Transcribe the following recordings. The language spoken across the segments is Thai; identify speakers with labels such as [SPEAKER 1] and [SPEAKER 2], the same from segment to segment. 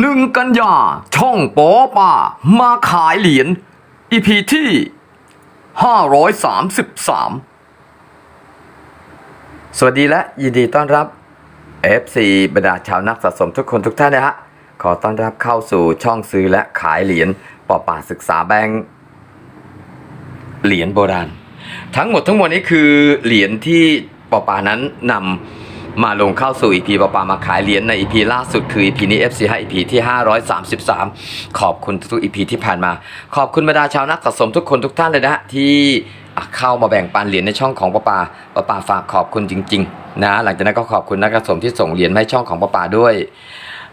[SPEAKER 1] หนึ่งกันยา ช่องป๊ป่า มาขายเหรียญ EP ที่ 533 สวัสดีและยินดีต้อนรับ FC บรรดาชาวนักสะสมทุกคนทุกท่านนะฮะ ขอต้อนรับเข้าสู่ช่องซื้อและขายเหรียญปอป่าศึกษาแบงค์เหรียญโบราณ ทั้งหมดทั้งมวลนี้คือเหรียญที่ปอปานั้นนำ มาลงเข้าสู่ EP ปอปามาขายเหรียญใน EP ล่าสุดคือ EP นี้ FC5 EP ที่ 533 ขอบคุณทุกๆ EP ที่ผ่านมา ขอบคุณบรรดาชาวนักสะสมทุกคนทุกท่านเลยนะที่เข้ามาแบ่งปันเหรียญในช่องของปอปาปอปาฝากขอบคุณจริง ๆ นะ หลังจากนั้นก็ขอบคุณนักสะสมที่ส่งเหรียญให้ช่องของปอปาด้วย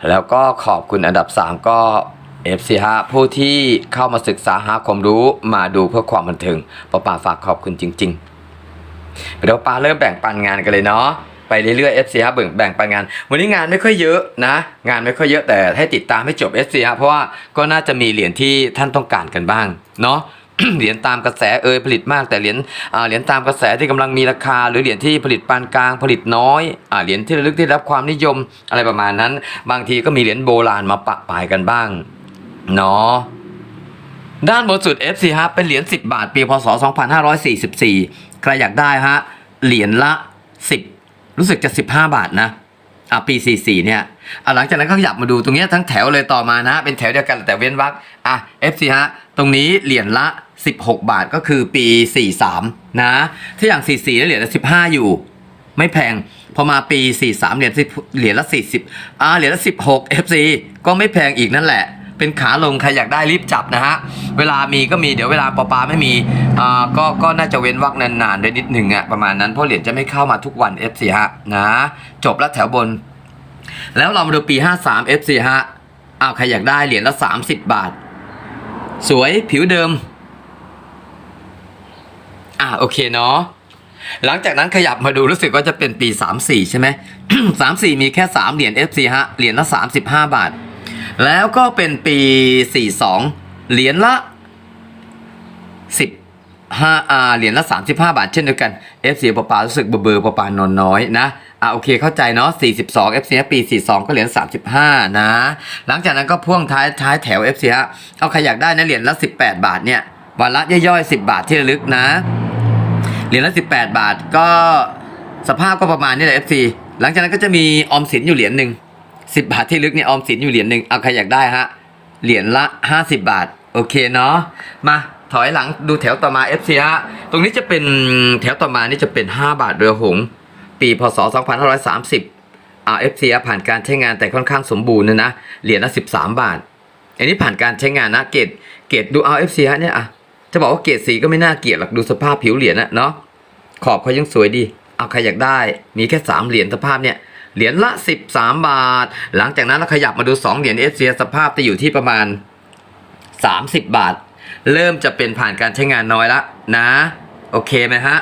[SPEAKER 1] แล้วก็ขอบคุณอันดับ 3 ก็ FC ฮะผู้ที่เข้ามาศึกษาหาความรู้มาดูเพื่อความบันเทิงปอปาฝากขอบคุณจริงๆเดี๋ยวปาเริ่มแบ่งปันงานกันเลยเนาะ ไปเรื่อยๆ FC ฮะแบ่งแบ่งปันงาน วันนี้งานไม่ค่อยเยอะนะ งานไม่ค่อยเยอะแต่ให้ติดตามให้จบ FC ฮะเพราะว่าก็น่าจะมีเหรียญที่ท่านต้องการกันบ้างเนาะเหรียญตามกระแสเอยผลิตมากแต่เหรียญเหรียญตามกระแสที่กำลังมีราคา หรือเหรียญที่ผลิตปานกลางผลิตน้อยอเหรียญที่ระลึกที่รับความนิยมอะไรประมาณนั้น บางทีก็มีเหรียญโบราณมาปะปายกันบ้างเนาะด้านบนสุด FC ฮะเป็นเหรียญ10 บาท ปีพศ 2544 ใครอยากได้ฮะเหรียญละ 10 รู้สึกจะ 15 บาทนะอะปี 44 เนี่ยอะหลังจากนั้นก็ขยับมาดูตรงเนี้ยทั้งแถวเลยต่อมานะ เป็นแถวเดียวกันแต่เว้นวรรคอะ FC ฮะ ตรงนี้เหรียญละ 16 บาทก็คือปี 43 นะ ถ้าอย่าง 44แล้วเหรียญละ 15 อยู่ ไม่แพง พอมาปี 43 เหรียญเหรียญละ 40 อ่าเหรียญละ 16 FC ก็ไม่แพงอีกนั่นแหละ เป็นขาลงใครอยากได้รีบจับนะฮะ เวลามีก็มีเดี๋ยวเวลาปอปาไม่มีอ่าก็ก็น่าจะเว้นวักนานๆได้นิดหนึ่งอะประมาณนั้นเพราะเหรียญจะไม่เข้ามาทุกวัน FC ฮะนะจบแล้วแถวบน แล้วเรามาดูปี 53 FC ฮะอ้าวใครอยากได้เหรียญละ 30 บาท สวยผิวเดิม อ่าโอเคเนาะหลังจากนั้นขยับมาดูรู้สึกว่าจะเป็นปี 34 ใช่ไหม 34 มีแค่ 3 เหรียญ FC ฮะ เหรียญละ 35 บาท แล้วก็เป็นปี 42 เหรียญละ15อ่าเหรียญละ 35 บาท เช่นเดียวกัน FC ปะปารู้สึกเบอร์เบอร์ปะปานอนน้อยนะอ่าโอเคเข้าใจเนาะ 42 FC ปี 42 ก็เหรียญ 35 นะ หลังจากนั้นก็พ่วงท้ายท้ายแถว FC ฮะเอาใครอยากได้นะเหรียญละ 18 บาทเนี่ยวันละย่อยๆ 10 บาทที่ระลึกนะ เหรียญละ 18 บาทก็สภาพก็ประมาณนี้แหละ FC หลังจากนั้นก็จะมีออมสินอยู่เหรียญหนึ่ง 10 บาทที่ลึกเนี่ยออมสินอยู่เหรียญหนึ่งเอาใครอยากได้ฮะเหรียญละ 50 บาท โอเคเนาะมาถอยหลังดูแถวต่อมา FC ฮะตรงนี้จะเป็นแถวต่อมานี่จะเป็น 5 บาทเรือหง ปีพศ 2530อ่า FC ฮะผ่านการใช้งานแต่ค่อนข้างสมบูรณ์นะนะเหรียญละ 13 บาท อันนี้ผ่านการใช้งานนะเกรดเกรดดูเอา FC ฮะเนี่ยอะจะบอกว่าเกรดสีก็ไม่น่าเกลียดหรอกดูสภาพผิวเหรียญนะเนาะขอบเขายังสวยดี เอาใครอยากได้มีแค่3เหรียญสภาพเนี่ย เหรียญละ 13 บาท หลังจากนั้นเราขยับมาดู 2 เหรียญเอเชียสภาพจะอยู่ที่ประมาณ 30 บาท เริ่มจะเป็นผ่านการใช้งานน้อยละนะ โอเคไหมฮะ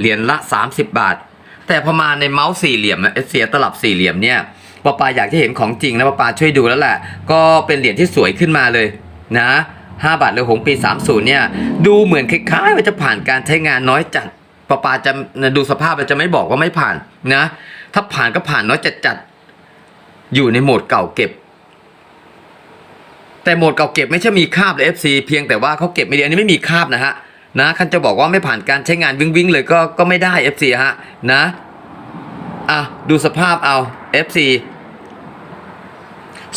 [SPEAKER 1] เหรียญละ 30 บาท แต่พอมาในเมาส์สี่เหลี่ยมเอเชียตลับสี่เหลี่ยมเนี่ยปอปาอยากจะเห็นของจริงนะปอปาช่วยดูแล้วแหละ ก็เป็นเหรียญที่สวยขึ้นมาเลยนะ5บาทเรือหงส์ปี 30 เนี่ย ดูเหมือนคล้ายๆว่าจะผ่านการใช้งานน้อยจัดปอปาจะดูสภาพจะไม่บอกว่าไม่ผ่านนะ ถ้าผ่านก็ผ่านน้อยจัดๆอยู่ในโหมดเก่าเก็บ แต่โหมดเก่าเก็บไม่ใช่มีคาบเลย FC เพียงแต่ว่าเขาเก็บไม่ดีอันนี้ไม่มีคาบนะฮะนะคันจะบอกว่าไม่ผ่านการใช้งานวิ่งวิ่งๆเลยก็ก็ไม่ได้ FC ฮะนะอะดูสภาพเอา FC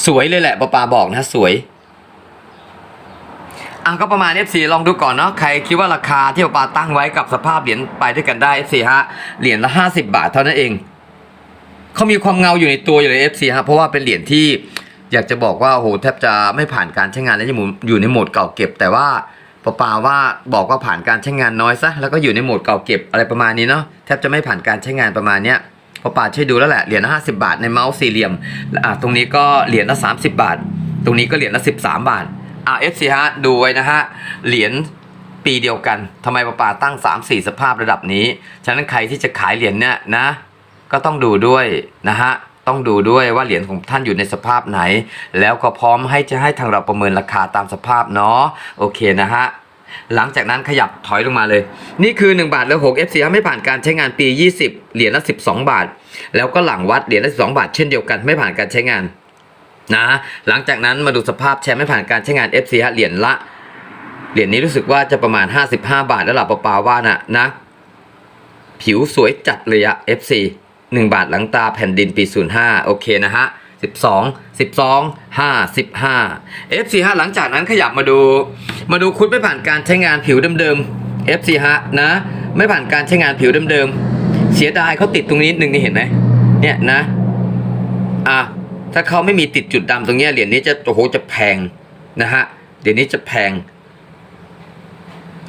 [SPEAKER 1] สวยเลยแหละปาปาบอกนะสวยอะก็ประมาณ FC ลองดูก่อนเนาะใครคิดว่าราคาที่ปาปาตั้งไว้กับสภาพเหรียญไปด้วยกันได้ FC ฮะเหรียญละ 50 บาทเท่านั้นเอง เขามีความเงาอยู่ในตัวอยู่เลย FC ฮะเพราะว่าเป็นเหรียญที่อยากจะบอกว่าโหแทบจะไม่ผ่านการใช้งานแล้วอยู่ในโหมดเก่าเก็บ แต่ว่าปาปาว่าบอกว่าผ่านการใช้งานน้อยซะแล้วก็อยู่ในโหมดเก่าเก็บอะไรประมาณนี้เนาะแทบจะไม่ผ่านการใช้งานประมาณเนี้ยปาปาช่วยดูแล้วแหละเหรียญละห้าสิบาทในเมาส์สี่เหลี่ยมอะตรงนี้ก็เหรียญละสามสิบาท ตรงนี้ก็เหรียญละสิบสามบาทอะ FC ฮะดูไว้นะฮะเหรียญปีเดียวกันทำไมปาปาตั้ง3 4สภาพระดับนี้ ฉะนั้นใครที่จะขายเหรียญเนี่ยนะ ก็ต้องดูด้วยนะฮะต้องดูด้วยว่าเหรียญของท่านอยู่ในสภาพไหน แล้วก็พร้อมให้จะให้ทางเราประเมินราคาตามสภาพเนาะโอเคนะฮะหลังจากนั้นขยับถอยลงมาเลย นี่คือ 1 บาทแล้ว6 FC ไม่ผ่านการใช้งานปี 20 เหรียญละ 12 บาท แล้วก็หลังวัดเหรียญละ 12 บาท เช่นเดียวกันไม่ผ่านการใช้งานนะหลังจากนั้นมาดูสภาพแชมป์ไม่ผ่านการใช้งาน FC เหรียญละเหรียญนี้รู้สึกว่าจะประมาณ 55 บาทแล้วหล่ะปะปาว่านะนะ ผิวสวยจัดเลยอะ FC 1 บาทหลังตาแผ่นดินปี 05 โอเคนะฮะ 12 12 5 15 FC ฮะหลังจากนั้นขยับมาดู มาดูคุดไม่ผ่านการใช้งานผิวเดิมๆ FC ฮะนะ ไม่ผ่านการใช้งานผิวเดิมๆ เสียดายเขาติดตรงนี้นิดนึงนี่เห็นไหมเนี่ยนะ อะ ถ้าเขาไม่มีติดจุดดำตรงนี้เหรียญนี้จะโอ้โหจะแพงนะฮะ เหรียญนี้จะแพง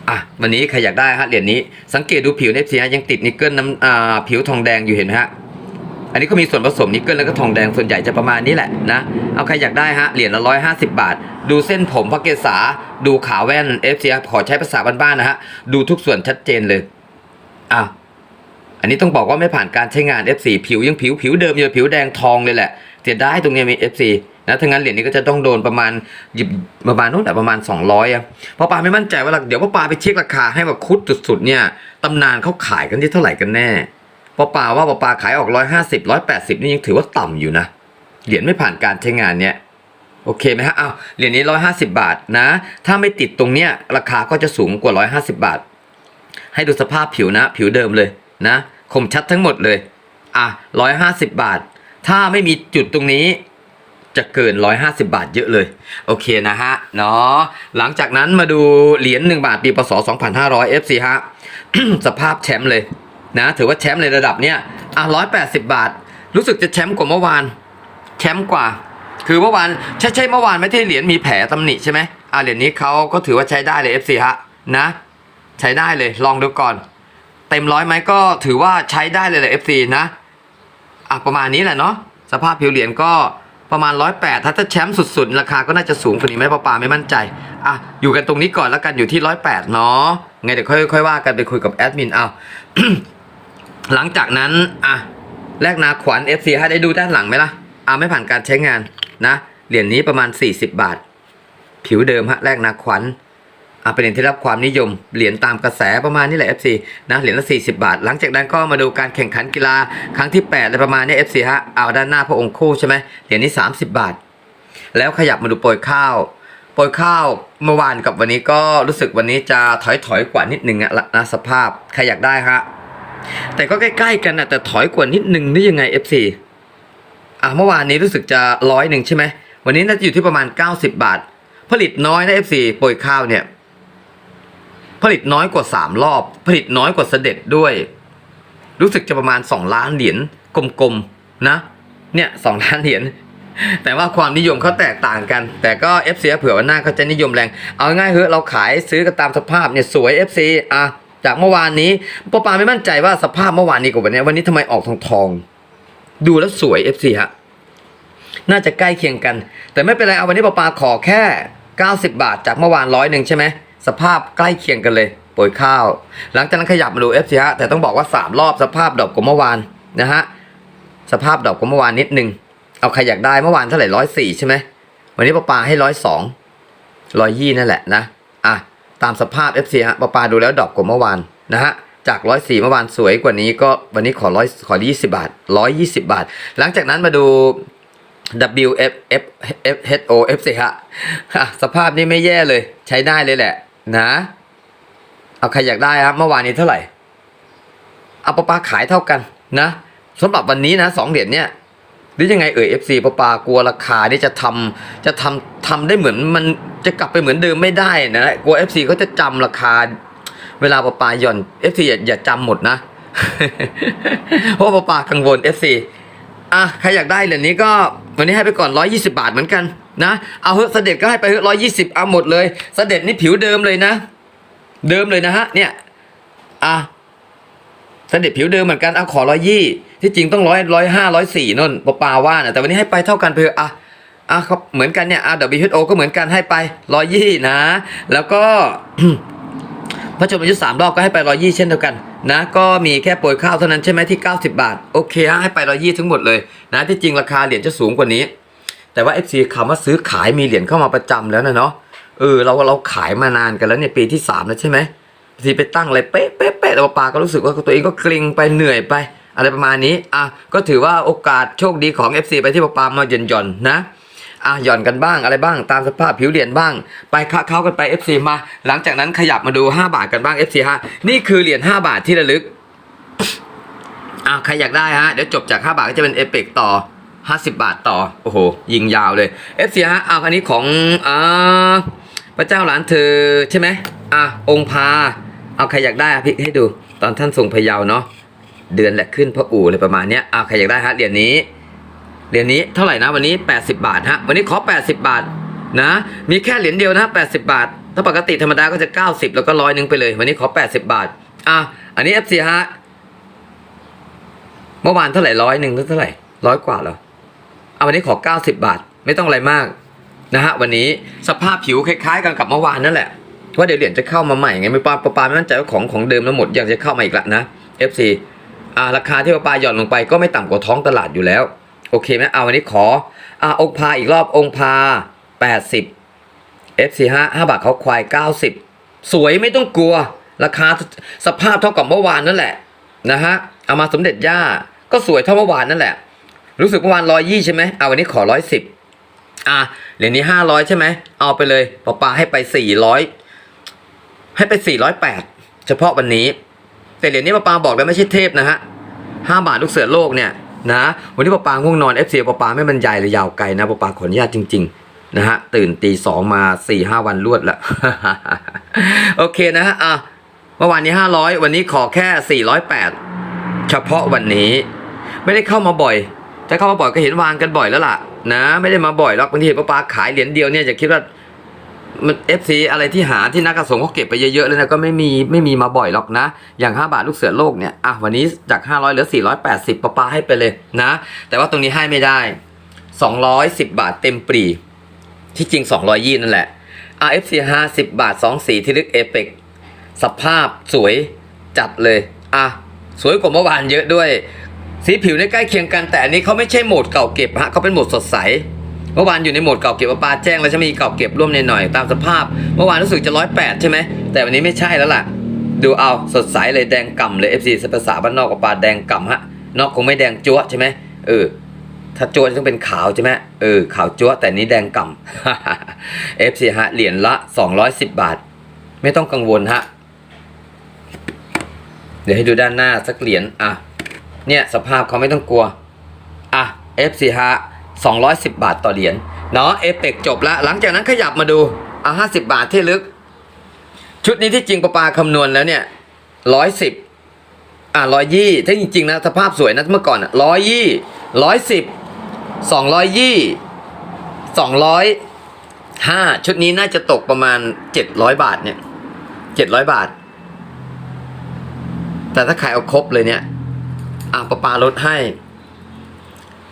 [SPEAKER 1] อะวันนี้ใครอยากได้ฮะเหรียญนี้สังเกตดูผิวเนฟซีฮะยังติดนิกเกิลน้ำอ่าผิวทองแดงอยู่เห็นไหมฮะอันนี้ก็มีส่วนผสมนิกเกิลแล้วก็ทองแดงส่วนใหญ่จะประมาณนี้แหละนะเอาใครอยากได้ฮะเหรียญละร้อยห้าสิบาท ดูเส้นผมพระเกศาดูขาแว่นเอฟซีขอใช้ภาษาบ้านๆนะฮะดูทุกส่วนชัดเจนเลยอะอันนี้ต้องบอกว่าไม่ผ่านการใช้งาน F4 ผิวยังผิวผิวเดิมอยู่ผิวแดงทองเลยแหละเสียดายตรงนี้มี F4 นะถ้างั้นเหรียญนี้ก็จะต้องโดนประมาณหยิบประมาณนู้นแหละประมาณ 200อะเพราะปาไม่มั่นใจว่าเดี๋ยวพ่อปาไปเช็คราคาให้แบบคุดสุดๆเนี่ยตำนานเขาขายกันที่เท่าไหร่กันแน่พ่อปาว่าพ่อปาขายออก 150 180 นี่ยังถือว่าต่ำอยู่นะเหรียญไม่ผ่านการใช้งานเนี่ยโอเคไหมฮะอ้าวเหรียญนี้ 150 บาทนะ ถ้าไม่ติดตรงเนี้ยราคาก็จะสูงกว่า 150 บาท ให้ดูสภาพผิวนะ ผิวเดิมเลยนะคมชัดทั้งหมดเลยอะ150 บาท ถ้าไม่มีจุดตรงนี้ จะเกิน 150 บาทเยอะเลย โอเคนะฮะเนาะหลังจากนั้นมาดูเหรียญ1บาทปีพศ2500 FC ฮะ สภาพแชมป์เลยนะถือว่าแชมป์ในระดับเนี้ยอะ180 บาท รู้สึกจะแชมป์กว่าเมื่อวาน แชมป์กว่า คือเมื่อวานใช่ใช่เมื่อวานไม่ใช่เหรียญมีแผลตำหนิใช่ไหมอะเหรียญนี้เขาก็ถือว่าใช้ได้เลย FC ฮะนะใช้ได้เลยลองดูก่อน เต็มร้อยไหมก็ถือว่าใช้ได้เลยแหละ FC นะอะประมาณนี้แหละเนาะสภาพผิวเหรียญก็ ประมาณร้อยแปดถ้าจะแชมป์สุดๆ ราคาก็น่าจะสูงกว่านี้ไหมป้าปาไม่มั่นใจ อะ อยู่กันตรงนี้ก่อนแล้วกันอยู่ที่ร้อยแปดเนาะไงเดี๋ยวค่อยค่อยว่ากันไปคุยกับแอดมินเอา หลังจากนั้น อะ แลกนาขวัญ FC ให้ได้ดูด้านหลังไหมล่ะ อะ ไม่ผ่านการใช้งานนะ เหรียญนี้ประมาณ 40 บาท ผิวเดิมฮะ แลกนาขวัญ อะเป็นเหรียญที่รับความนิยม เหรียญตามกระแสประมาณนี้แหละ FC นะเหรียญละ 40 บาท หลังจากนั้นก็มาดูการแข่งขันกีฬาครั้งที่8อะไรประมาณนี้ FC ฮะเอาด้านหน้าพระองค์คู่ใช่ไหมเหรียญนี้ 30 บาท แล้วขยับมาดูโปรยข้าวโปรยข้าวเมื่อวานกับวันนี้ก็รู้สึกวันนี้จะถอยถอยกว่านิดนึงอะนะสภาพใครอยากได้ฮะแต่ก็ใกล้ๆกันนะแต่ถอยกว่านิดนึงนี่ยังไง FC อะเมื่อวานนี้รู้สึกจะร้อยหนึ่งใช่ไหมวันนี้น่าจะอยู่ที่ประมาณ 90 บาท ผลิตน้อยนะ FC โปรยข้าวเนี่ย ผลิตน้อยกว่าสามรอบ ผลิตน้อยกว่าเสด็จด้วย รู้สึกจะประมาณสองล้านเหรียญกลมๆนะ เนี่ยสองล้านเหรียญแต่ว่าความนิยมเขาแตกต่างกัน แต่ก็ FC เผื่อวันหน้าเขาจะนิยมแรง เอาง่ายเฮ้ยเราขายซื้อกันตามสภาพเนี่ยสวย FC อะจากเมื่อวานนี้ปอปาไม่มั่นใจว่าสภาพเมื่อวานนี้กับวันนี้ วันนี้ทำไมออกทองทองดูแล้วสวย FC ฮะน่าจะใกล้เคียงกัน แต่ไม่เป็นไรเอาวันนี้ปอปาขอแค่ 90 บาท จากเมื่อวานร้อยหนึ่งใช่ไหม สภาพใกล้เคียงกันเลยโปรยข้าว หลังจากนั้นขยับมาดู FC ฮะแต่ต้องบอกว่า 3 รอบสภาพดอกกว่าเมื่อวานนะฮะสภาพดอกกว่าเมื่อวานนิดนึง เอาใครอยากได้เมื่อวานเท่าไหร่ร้อยสี่ใช่ไหมวันนี้ปอปาให้ร้อยสองร้อยยี่นั่นแหละนะอะตามสภาพ FC ฮะปอปาดูแล้วดอกกว่าเมื่อวานนะฮะจากร้อยสี่เมื่อวานสวยกว่านี้ก็วันนี้ขอร้อยขอยี่สิบาทร้อยยี่สิบาท หลังจากนั้นมาดู W F F F H O F สิฮะอะสภาพนี้ไม่แย่เลย ใช้ได้เลยแหละ นะ เอาใครอยากได้ครับเมื่อวานนี้เท่าไหร่เอาปะปาขายเท่ากันนะสำหรับวันนี้นะสองเหรียญเนี่ยหรือยังไงเอ่ย FC ปะปากลัวราคานี่จะทำจะทำทำได้เหมือนมันจะกลับไปเหมือนเดิมไม่ได้นะกลัว FC เขาจะจำราคา เวลาปะปาหย่อน FC อย่าอย่าจำหมดนะเพราะปะปากังวล FC อะใครอยากได้เหรียญนี้ก็วันนี้ให้ไปก่อน 120 บาทเหมือนกัน นะ เอาเฮ้เสด็จก็ให้ไปเฮ้120เอาหมดเลย เสด็จนี่ผิวเดิมเลยนะ เดิมเลยนะฮะ เนี่ย อะ เสด็จผิวเดิมเหมือนกัน เอาขอร้อยยี่ ที่จริงต้องร้อยร้อยห้าร้อยสี่นนปปาว่านะแต่วันนี้ให้ไปเท่ากันเพื่ออะอะครับเหมือนกันเนี่ยอะ WHO ก็เหมือนกันให้ไปร้อยยี่นะ แล้วก็พระชนมายุสามรอบก็ให้ไปร้อยี่เช่นเดียวกันนะ ก็มีแค่โปรยข้าวเท่านั้นใช่ไหมที่ 90 บาท โอเคฮะให้ไปร้อยี่ทั้งหมดเลยนะที่จริงราคาเหรียญจะสูงกว่านี้ แต่ว่า FC คำว่าซื้อขายมีเหรียญเข้ามาประจำแล้วนะเนาะเออเราเราขายมานานกันแล้วเนี่ยปีที่3แล้วใช่ไหมทีไปตั้งอะไรเป๊ะเป๊ะเป๊ะแต่ว่าปาก็รู้สึกว่าตัวเองก็เกรงไปเหนื่อยไปอะไรประมาณนี้อะก็ถือว่าโอกาสโชคดีของ FC ไปที่ปาปามาหย่อนย่อนๆนะอะหย่อนกันบ้างอะไรบ้างตามสภาพผิวเหรียญบ้าง ไปค้าเข้ากันไป FC มา หลังจากนั้นขยับมาดู 5 บาทกันบ้าง FC ฮะนี่คือเหรียญ5บาทที่ระลึกอะใครอยากได้ฮะเดี๋ยวจบจาก 5 บาทก็จะเป็นเอเปกต่อ 50 บาทต่อ โอ้โห ยิงยาวเลย FC ฮะเอาอันนี้ของอ่าพระเจ้าหลานเธอใช่ไหมอะองค์พา เอาใครอยากได้อะพี่ให้ดู ตอนท่านทรงพยาวเนาะ เดือนแหละขึ้นพระอู่เลยประมาณเนี้ยอะใครอยากได้ฮะเหรียญนี้ เหรียญนี้เท่าไหร่นะวันนี้ 80 บาทฮะ วันนี้ขอ 80 บาทนะ มีแค่เหรียญเดียวนะ80 บาท ถ้าปกติธรรมดาก็จะ 90 แล้วก็ร้อยหนึ่งไปเลย วันนี้ขอ 80 บาท อะ อันนี้ FC ฮะ เมื่อวานเท่าไหร่ร้อยหนึ่งเท่าไหร่ร้อยกว่าเหรอ เอาวันนี้ขอ 90 บาท ไม่ต้องอะไรมากนะฮะวันนี้สภาพผิวคล้ายๆ กันกับเมื่อวานนั่นแหละว่าเดี๋ยวเหรียญจะเข้ามาใหม่ไงไม่ปาปาปาไม่มั่นใจว่าของของเดิมแล้วหมดยังจะเข้ามาอีกละนะ FC อ่าราคาที่ปาปาหย่อนลงไปก็ไม่ต่ำกว่าท้องตลาดอยู่แล้ว โอเคไหมเอาวันนี้ขออ่าองค์พาอีกรอบองค์พา 80 F45 5บาทเขาควาย 90 สวยไม่ต้องกลัว ราคาสภาพเท่ากับเมื่อวานนั่นแหละนะฮะเอามาสมเด็จย่าก็สวยเท่าเมื่อวานนั่นแหละ รู้สึกเมื่อวานร้อยยี่ใช่ไหมเอาวันนี้ขอร้อยสิบอะเหรียญนี้ห้าร้อยใช่ไหมเอาไปเลยปาปาให้ไปสี่ร้อยให้ไปสี่ร้อยแปดเฉพาะวันนี้ แต่เหรียญนี้ปาปาบอกแล้วไม่ใช่เทพนะฮะห้าบาทลูกเสือโลกเนี่ยนะวันนี้ปาปาง่วงนอน FC ปาปาไม่บรรยายเลยยาวไกลนะปาปาขออนุญาตจริง ๆนะฮะตื่นตีสองมาสี่ห้าวันรวดล้วโอเคนะฮะอะเมื่อวานนี้ห้าร้อยวันนี้ขอแค่สี่ร้อยแปดเฉพาะวันนี้ ไม่ได้เข้ามาบ่อย จะเข้ามาบ่อยก็เห็นวางกันบ่อยแล้วล่ะ นะ ไม่ได้มาบ่อยหรอกบางทีเห็นปาปาขายเหรียญเดียวเนี่ยจะคิดว่ามันเอฟซีอะไรที่หาที่นักกระสงเขาเก็บไปเยอะๆเลยนะก็ไม่มีไม่มีมาบ่อยหรอกนะ อย่าง 5 บาทลูกเสือโลกเนี่ยอะวันนี้จาก 500เหลือ 480ปะปาให้ไปเลยนะ แต่ว่าตรงนี้ให้ไม่ได้ 210 บาทเต็มปรี ที่จริง 200ยี่นั่นแหละ RFC 50 บาท 2 สีที่ลึกเอเปกสภาพสวยจัดเลย อะ สวยกว่าเมื่อวานเยอะด้วย สีผิวในยใกล้เคียงกันแต่อันนี้เขาไม่ใช่โหมดเก่าเก็บฮะเขาเป็นโหมดสดใสเมื่อวานอยู่ในโหมดเก่าเก็บปลาปลาแจ้งแล้วจะมีเก่าเก็บร่วมในหน่อยตามสภาพ เมื่อวานรู้สึกจะร้อยแปดใช่ไหมแต่วันนี้ไม่ใช่แล้วล่ะ ดูเอาสดใสเลยแดงก่ำเลย FC ภาษาบ้านนอกกับปลาแดงก่ำฮะนอกคงไม่แดงจั๊วใช่ไหมเออถ้าจั๊วจะต้องเป็นขาวใช่ไหมเออขาวจั๊วแต่นี้แดงก่ำ FC ฮะเหรียญละ 210 บาท ไม่ต้องกังวลฮะเดี๋ยวให้ดูด้านหน้าสักเหรียญอะ เนี่ยสภาพเขาไม่ต้องกลัว อะ FC ฮะ210 บาทต่อเหรียญเนาะเอเปกจบแล้วหลังจากนั้นขยับมาดูเอะ50 บาทที่ลึก ชุดนี้ที่จริงประปาคำนวณแล้วเนี่ย110อะ120ถ้าจริงๆนะสภาพสวยนะเมื่อก่อนอะ120 110 220 205ชุดนี้น่าจะตกประมาณ700บาทเนี่ย700บาท แต่ถ้าขายเอาครบเลยเนี่ย อะปะปาลดให้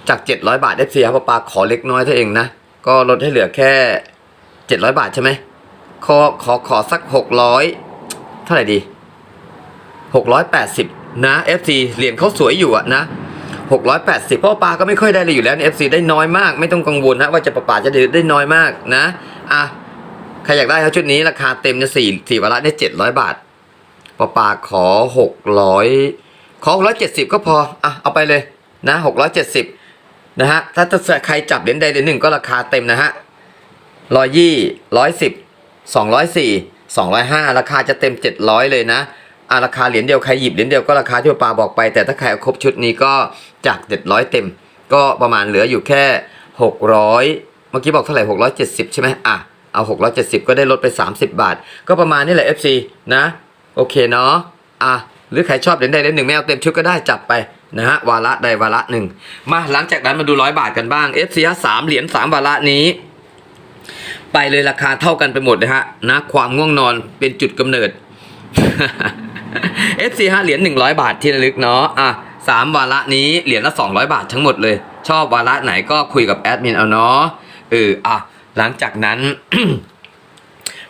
[SPEAKER 1] จาก 700 บาทได้เสียครับป้าขอเล็กน้อยเท่าเองนะ ก็ลดให้เหลือแค่ 700 บาทใช่ไหมขอขอขอสัก 600 เท่าไหร่ดี 680 นะ FC เหรียญเขาสวยอยู่อะนะ 680 เพราะปาก็ไม่ค่อยได้เลยอยู่แล้วใน FC ได้น้อยมาก ไม่ต้องกังวลนะว่าจะปาปาจะได้ได้น้อยมากนะอะใครอยากได้ครับชุดนี้ราคาเต็มจะสี่สี่วาระได้ 700 บาทปาปาขอ 600 ขอ 670 ก็พอ อะ เอาไปเลยนะ 670 นะฮะ ถ้าใครจับเหรียญใดเหรียญหนึ่งก็ราคาเต็มนะฮะร้อยยี่ร้อยสิบสองร้อยสี่สองร้อยห้าราคาจะเต็มเจ็ดร้อยเลยนะอะราคาเหรียญเดียวใครหยิบเหรียญเดียวก็ราคาที่ปาบอกไป แต่ถ้าใครเอาครบชุดนี้ก็จากเจ็ดร้อยเต็ม ก็ประมาณเหลืออยู่แค่หกร้อยเมื่อกี้บอกเท่าไหร่หกร้อยเจ็ดสิบใช่ไหมอะ เอาหกร้อยเจ็ดสิบก็ได้ลดไปสามสิบบาท ก็ประมาณนี้แหละ FC นะ โอเคเนาะ อะ หรือใครชอบเหรียญใดเหรียญหนึ่งไม่เอาเต็มชุดก็ได้จับไปนะฮะวาระใดวาระหนึ่งมาหลังจากนั้นมาดูร้อยบาทกันบ้าง FC ฮะสามเหรียญสามวาระนี้ ไปเลยราคาเท่ากันไปหมดนะฮะนะความง่วงนอนเป็นจุดกำเนิด FC ฮะเหรียญหนึ่งร้อยบาทที่ระลึกเนาะอะสามวาระนี้เหรียญละสองร้อยบาททั้งหมดเลย ชอบวาระไหนก็คุยกับแอดมินเอาเนาะเอออะหลังจากนั้น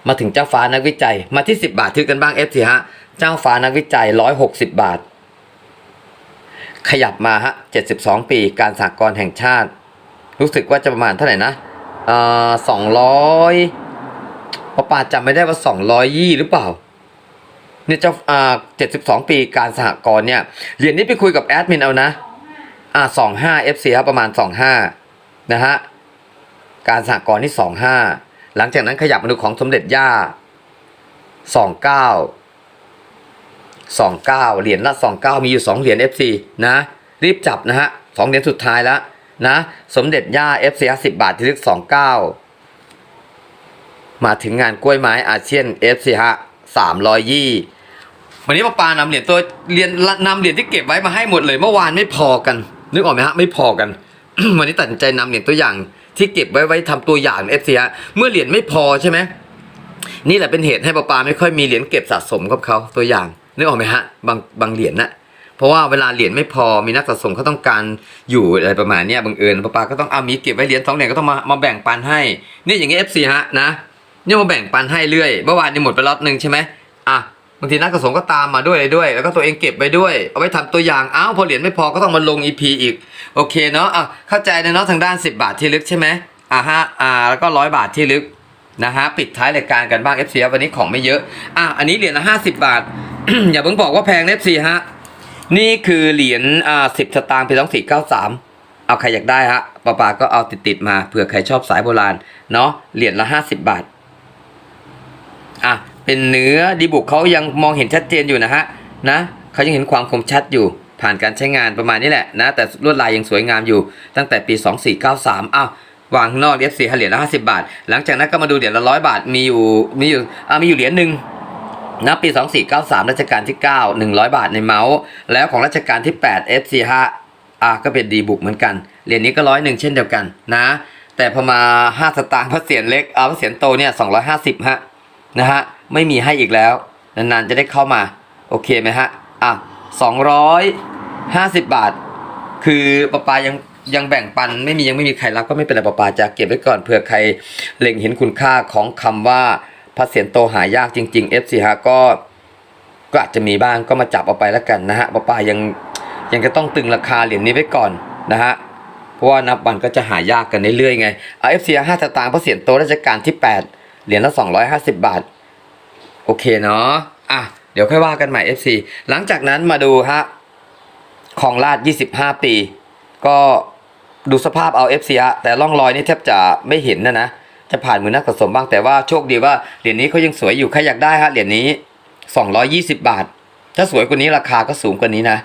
[SPEAKER 1] มาถึงเจ้าฟ้านักวิจัยมาที่10บบาทถือกันบ้าง F สิฮะ เจ้าฟ้านักวิจัย 160 บาท ขยับมาฮะ 72 ปี การสากลแห่งชาติ รู้สึกว่าจะประมาณเท่าไหร่นะเอ่อสองร้อยปาปาจำไม่ได้ว่าสองร้อยยี่หรือเปล่าเนี่ยเจ้าอ่าเจ็ดสิบสองปีการสหกรณ์เนี่ยเหรียญนี้ไปคุยกับแอดมินเอานะ อ่าสองห้า FC ครับประมาณสองห้านะฮะ การสหกรณ์ที่25หลังจากนั้นขยับมาดูของสมเด็จย่า29 29เหรียญละ 29 มีอยู่ 2 เหรียญ FC นะ รีบจับนะฮะสองเหรียญสุดท้ายแล้วนะ สมเด็จย่า FC 10บาทที่ลึก 29 มาถึงงานกล้วยไม้อาเซียน FC ฮะ300ยี่วันนี้ป้าปานำเหรียญตัวเรียนนำเหรียญที่เก็บไว้มาให้หมดเลย เมื่อวานไม่พอกัน นึกออกไหมฮะไม่พอกัน วันนี้ตัดสินใจนำเหรียญตัวอย่างที่เก็บไว้ไว้ทำตัวอย่างเอฟซีฮะเมื่อเหรียญไม่พอใช่ไหมนี่แหละเป็นเหตุให้ป้าปาไม่ค่อยมีเหรียญเก็บสะสมกับเขาตัวอย่าง นึกออกไหมฮะบางบางเหรียญนะเพราะว่าเวลาเหรียญไม่พอมีนักสะสมเขาต้องการอยู่อะไรประมาณนี้บังเอิญป้าปาก็ต้องเอามีเก็บไว้เหรียญสองเหรียญก็ต้องมามาแบ่งปันให้ นี่อย่างเงี้ยเอฟซีฮะนะเนี่ยมาแบ่งปันให้เรื่อยเมื่อวานนี้หมดไปล็อตหนึ่งใช่ไหมอะบางทีนักกระสงก็ตามมาด้วยด้วย แล้วก็ตัวเองเก็บไปด้วย เอาไว้ทำตัวอย่างอ้าวพอเหรียญไม่พอก็ต้องมาลง EP อีก โอเคเนาะอะเข้าใจนะเนาะทางด้าน 10 บาทที่ลึกใช่ไหมอ่าฮะอ่าแล้วก็ร้อยบาทที่ลึกนะฮะปิดท้ายรายการกันบ้าง FC ครับวันนี้ของไม่เยอะอะอันนี้เหรียญละ50 บาท อย่าเพิ่งบอกว่าแพงเนะ FC ฮะ นี่คือเหรียญอ่าสิบสตางค์ปีสองสี่เก้าสามเอาใครอยากได้ฮะป้าปาก็เอาติดติดมาเผื่อใครชอบสายโบราณ เนาะเหรียญละ50บบาท อะ เป็นเนื้อดีบุกเขายังมองเห็นชัดเจนอยู่นะฮะ นะเขายังเห็นความคมชัดอยู่ ผ่านการใช้งานประมาณนี้แหละนะ แต่ลวดลายยังสวยงามอยู่ ตั้งแต่ปี 2493อ้าววางข้างนอกเอฟซีเหรียญละ50บาท หลังจากนั้นก็มาดูเหรียญละร้อยบาท มีอยู่ มีอยู่ อ่ามีอยู่เหรียญหนึ่ง นะปี 2493รัชกาลที่ 9 100 บาทในเมาส์ แล้วของรัชกาลที่ 8 FC5 อะก็เป็นดีบุกเหมือนกัน เหรียญนี้ก็ร้อยหนึ่งเช่นเดียวกันนะ แต่พอมา 5 สตางค์พระเศียรเล็กเอาพระเศียรโตเนี่ย250ฮะนะฮะไม่มีให้อีกแล้ว นานๆจะได้เข้ามา โอเคไหมฮะอะสองร้อยห้าสิบบาท คือปาปายังยังแบ่งปันไม่มียังไม่มีใครรับก็ไม่เป็นไรปาปาจะเก็บไว้ก่อนเผื่อใครเล็งเห็นคุณค่าของคำว่า พระเศียรโตหายากจริง ๆ FC ฮะก็ก็อาจจะมีบ้างก็มาจับเอาไปแล้วกันนะฮะป้าปายังยังจะต้องตึงราคาเหรียญนี้ไว้ก่อนนะฮะเพราะว่านับวันก็จะหายากกันเรื่อยๆไงเอาเอฟซีห้าสตางค์พระเศียรโตรัชกาลที่ 8 เหรียญละ250 บาท โอเคเนาะอะเดี๋ยวค่อยว่ากันใหม่ FC หลังจากนั้นมาดูฮะของลาด 25 ปี ก็ดูสภาพเอา FC ฮะแต่ร่องรอยนี่แทบจะไม่เห็นนะนะ จะผ่านมือนักสะสมบ้างแต่ว่าโชคดีว่าเหรียญนี้เขายังสวยอยู่ใครอยากได้ฮะเหรียญนี้ 220 บาท ถ้าสวยกว่านี้ราคาก็สูงกว่านี้นะ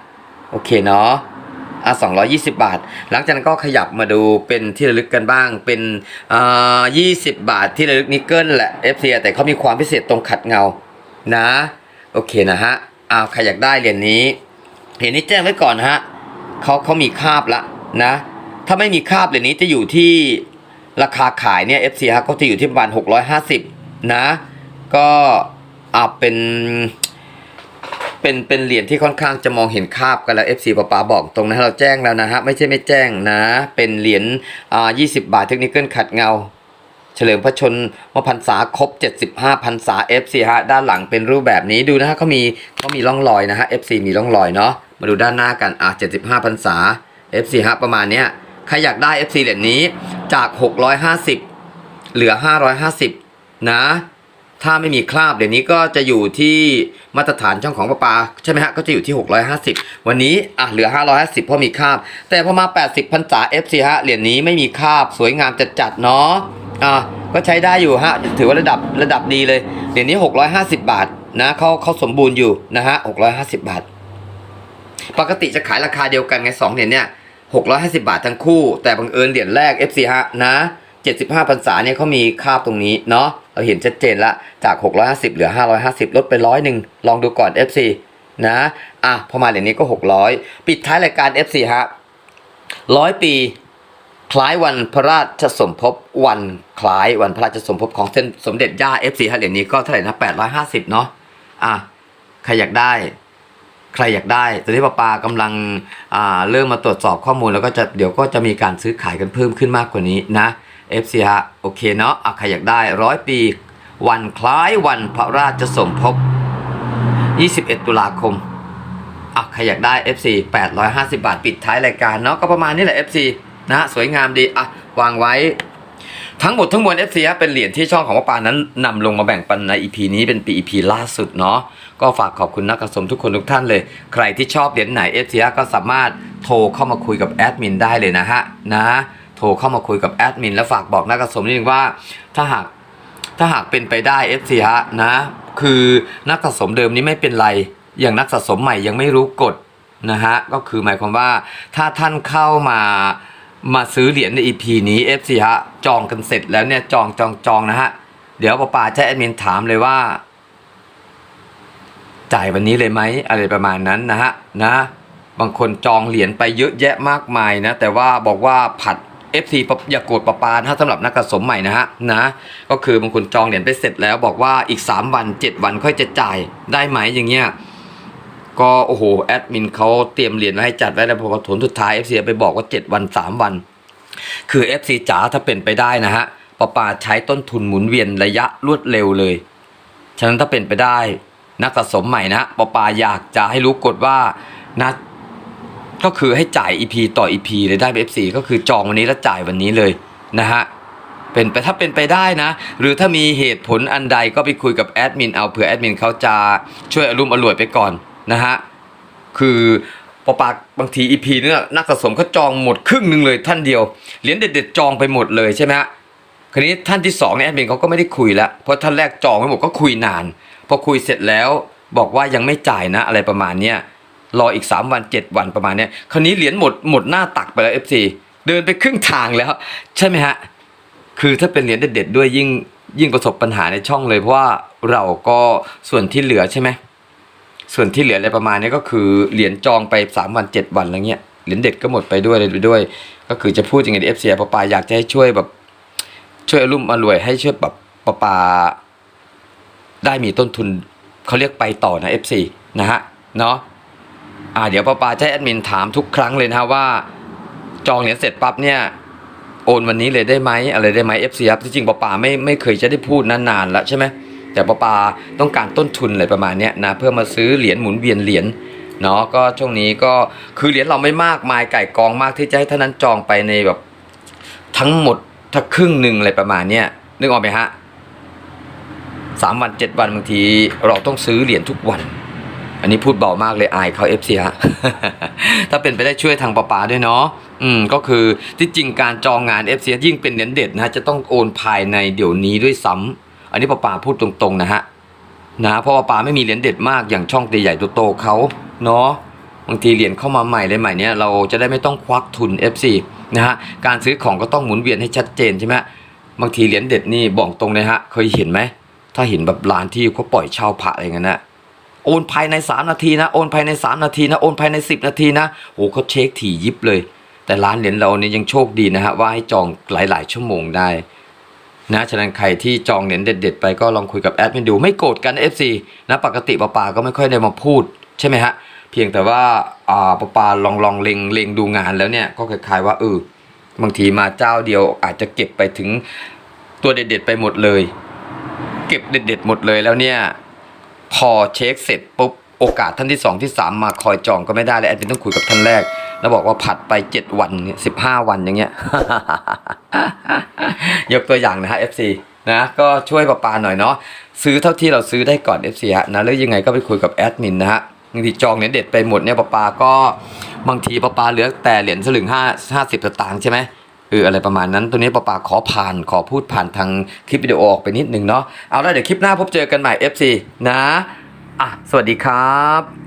[SPEAKER 1] โอเคเนาะอะ220 บาท หลังจากนั้นก็ขยับมาดูเป็นที่ระลึกกันบ้าง เป็นอ่า20 บาทที่ระลึกนิกเกิลแหละ FC แต่เขามีความพิเศษตรงขัดเงานะ โอเคนะฮะอ้าวใครอยากได้เหรียญนี้เหรียญนี้แจ้งไว้ก่อนนะฮะเขาเขามีคาบละนะ ถ้าไม่มีคาบเหรียญนี้จะอยู่ที่ ราคาขายเนี่ย FC ฮะก็จะอยู่ที่ประมาณ 650 นะ ก็อาเป็น เป็น เป็นเหรียญที่ค่อนข้างจะมองเห็นคาบกันแล้ว FC ป้าป๋าบอกตรงนะเราแจ้งแล้วนะฮะ ไม่ใช่ไม่แจ้งนะ เป็นเหรียญอ่า20 บาทเทคนิคเกิลขัดเงา เฉลิมพระชนมพรรษาครบ 75พรรษา FC ฮะ ด้านหลังเป็นรูปแบบนี้ดูนะฮะเขามีเขามีร่องรอยนะฮะ FC มีร่องรอยเนาะ มาดูด้านหน้ากัน อะ75พรรษา FC ฮะประมาณเนี้ย ใครอยากได้ FC เหรียญนี้จาก 650 เหลือ 550 นะ ถ้าไม่มีคราบเดี๋ยวนี้ก็จะอยู่ที่มาตรฐานช่องของประปาใช่ไหมฮะก็จะอยู่ที่ 650 วันนี้อะเหลือ 550 เพราะมีคราบ แต่พอมา 80พรรษา FC ฮะเหรียญนี้ไม่มีคราบสวยงามจัดๆเนาะอะก็ใช้ได้อยู่ฮะถือว่าระดับระดับดีเลยเหรียญนี้ 650 บาทนะเขาเขาสมบูรณ์อยู่นะฮะ650 บาท ปกติจะขายราคาเดียวกันไงสองเหรียญเนี่ย 650 บาททั้งคู่ แต่บังเอิญเหรียญแรก FC ฮะนะ 75พรรษาเนี่ยเขามีคาบตรงนี้เนาะเราเห็นชัดเจนละจาก 650 เหลือ 550 ลดไปร้อยหนึ่งลองดูก่อน FC นะ อะพอมาเหรียญนี้ก็ 600 ปิดท้ายรายการ FC ฮะร้อยปีคล้ายวันพระราชสมภพวันคล้ายวันพระราชสมภพของเส้นสมเด็จย่า FC ฮะเหรียญนี้ก็เท่าไหร่นะ850 เนาะอะใครอยากได้ ใครอยากได้ตอนนี้ปปากำลังเริ่มมาตรวจสอบข้อมูล แล้วก็จะเดี๋ยวก็จะมีการซื้อขายกันเพิ่มขึ้นมากกว่านี้นะ FC ฮะโอเคเนาะอะใครอยากได้ร้อยปี วันคล้ายวันพระราชสมภพ21 ตุลาคมอะใครอยากได้ FC 850 บาท ปิดท้ายรายการเนาะก็ประมาณนี้แหละ FC นะสวยงามดีอะวางไว้ ทั้งหมดทั้งมวล FC ฮะเป็นเหรียญที่ช่องของป้าปานั้นนำลงมาแบ่งปันใน EP นี้เป็นปี EP ล่าสุดเนาะก็ฝากขอบคุณนักสะสมทุกคนทุกท่านเลย ใครที่ชอบเหรียญไหน FC ฮะก็สามารถโทรเข้ามาคุยกับแอดมินได้เลยนะฮะนะโทรเข้ามาคุยกับแอดมินและฝากบอกนักสะสมนิดนึงว่า ถ้าหากถ้าหากเป็นไปได้ FC ฮะนะคือนักสะสมเดิมนี้ไม่เป็นไร อย่างนักสะสมใหม่ยังไม่รู้กฎนะฮะก็คือหมายความว่าถ้าท่านเข้ามา มาซื้อเหรียญใน EP นี้ FC ฮะจองกันเสร็จแล้วเนี่ยจองจองจองนะฮะ เดี๋ยวป้าป่าจะแอดมินถามเลยว่า จ่ายวันนี้เลยไหมอะไรประมาณนั้นนะฮะนะบางคนจองเหรียญไปเยอะแยะมากมายนะ แต่ว่าบอกว่าผัด FC อย่าโกรธประปานะฮะสำหรับนักกระสมใหม่นะฮะนะก็คือบางคนจองเหรียญไปเสร็จแล้วบอกว่าอีก 3 วัน 7 วันค่อยจะจ่ายได้ไหมอย่างเงี้ย ก็โอ้โหแอดมินเขาเตรียมเหรียญไว้ให้จัดไว้แล้วพอผลสุดท้าย FC ไปบอกว่า 7 วัน 3 วัน คือ FC จ๋าถ้าเป็นไปได้นะฮะปะปาใช้ต้นทุนหมุนเวียนระยะรวดเร็วเลย ฉะนั้นถ้าเป็นไปได้ นักสะสมใหม่นะปอปาอยากจะให้รู้กฎว่านะก็คือให้จ่าย EP ต่อ EP เลยได้เอฟซีก็คือจองวันนี้แล้วจ่ายวันนี้เลยนะฮะเป็นไปถ้าเป็นไปได้นะ หรือถ้ามีเหตุผลอันใดก็ไปคุยกับแอดมินเอาเผื่อแอดมินเขาจะช่วยอารมณ์อร่วยไปก่อน นะฮะคือปอปากบางที EP เนี่ยนักสะสมเขาจองหมดครึ่งหนึ่งเลยท่านเดียวเหรียญเด็ดๆจองไปหมดเลยใช่ไหมฮะคราวนี้ท่านที่สองเนี่ยแอดมินเขาก็ไม่ได้คุยแล้วเพราะท่านแรกจองไว้หมดก็คุยนานพอคุยเสร็จแล้วบอกว่ายังไม่จ่ายนะอะไรประมาณเนี้ยรออีก 3 วัน 7 วันประมาณเนี้ยคราวนี้เหรียญหมดหมดหน้าตักไปแล้ว FC เดินไปครึ่งทางแล้ว ใช่ไหมฮะ คือถ้าเป็นเหรียญเด็ดๆด้วยยิ่งยิ่งประสบปัญหาในช่องเลยเพราะว่าเราก็ส่วนที่เหลือใช่ไหม ส่วนที่เหลืออะไรประมาณนี้ก็คือเหรียญจองไป 3 วัน 7 วันอะไรเงี้ยเหรียญเด็ดก็หมดไปด้วยอะไรไปด้วย ก็คือจะพูดยังไงเอฟซีปปาอยากจะให้ช่วยแบบ ช่วยรุ่มอรวยให้ช่วยแบบปปา ได้มีต้นทุนเขาเรียกไปต่อนะ FC นะฮะเนาะอ่าเดี๋ยวปปาจะให้แอดมินถามทุกครั้งเลยนะว่า จองเหรียญเสร็จปั๊บเนี่ยโอนวันนี้เลยได้ไหมอะไรได้ไหม FC ครับที่จริงปปาไม่ไม่เคยจะได้พูดนานๆแล้วใช่ไหม แต่ประปาต้องการต้นทุนอะไรประมาณนี้นะเพื่อมาซื้อเหรียญหมุนเวียนเหรียญเนาะก็ช่วงนี้ก็คือเหรียญเราไม่มากมายไก่กองมากที่จะให้ท่านนั้นจองไปในแบบทั้งหมดถ้าครึ่งหนึ่งอะไรประมาณเนี้ยนึกออกไหมฮะสามวันเจ็ดวันบางทีเราต้องซื้อเหรียญทุกวัน อันนี้พูดเบามากเลยอายเขาเอฟซีฮะถ้าเป็นไปได้ช่วยทางปะปาด้วยเนาะอืมก็คือที่จริงการจองงาน FC ยิ่งเป็นเหรียญเด็ดนะจะต้องโอนภายในเดี๋ยวนี้ด้วยซ้ำอั นนี้ประปาพูดตรงๆนะฮะนะเพราะว่าปาไม่มีเหรียญเด็ดมากอย่างช่องตีใหญ่ตัวโตเขาเนาะบางทีเหรียญเข้ามาใหม่เลยใหม่เนี้ยเราจะได้ไม่ต้องควักทุน FC นะฮะการซื้อของก็ต้องหมุนเวียนให้ชัดเจนใช่ไหมบางทีเหรียญเด็ดนี่บอกตรงเลยฮะเคยเห็นไหมถ้าเห็นแบบร้านที่เขาปล่อยเช่าพระอะไรเงี้ยนะโอนภายใน 3 นาทีนะโอนภายใน 3 นาทีนะโอนภายใน 10 นาทีนะโอ้เขาเช็คถี่ยิบเลย แต่ร้านเหรียญเราเนี่ยยังโชคดีนะฮะว่าให้จองหลาย ๆ ชั่วโมงได้ นะฉะนั้นใครที่จองเหรียญเด็ด ๆ ไปก็ลองคุยกับแอดมินดู ไม่โกรธกัน FC นะปกติปาปาก็ไม่ค่อยได้มาพูดใช่ไหมฮะ เพียงแต่ว่าอ่าปาปาลองลองเล็งเล็งดูงานแล้วเนี่ยก็คล้ายๆว่าเออบางทีมาเจ้าเดียวอาจจะเก็บไปถึงตัวเด็ด ๆ ไปหมดเลย เก็บเด็ด ๆ หมดเลยแล้วเนี่ยพอเช็คเสร็จปุ๊บโอกาสท่านที่สองที่สามมาคอยจองก็ไม่ได้เลยแอดมินต้องคุยกับท่านแรก แล้วบอกว่าผัดไปเจ็ดวันเนี่ยสิบห้าวันอย่างเงี้ย ยกตัวอย่างนะฮะ FC นะก็ช่วยปะปาหน่อยเนาะซื้อเท่าที่เราซื้อได้ก่อน FC ฮะนะแล้วยังไงก็ไปคุยกับแอดมินนะฮะบางทีจองเหรียเด็ดไปหมดเนี่ยปะปาก็บางทีปะปาเหลือแต่เหรียญสลึงห้าห้าสิบสตางค์ใช่ไหมเอออะไรประมาณนั้น ตัวนี้ปะปาขอผ่านขอพูดผ่านทางคลิปวิดีโอออกไปนิดนึงเนาะเอาละเดี๋ยวคลิปหน้าพบเจอกันใหม่ FC นะอะสวัสดีครับ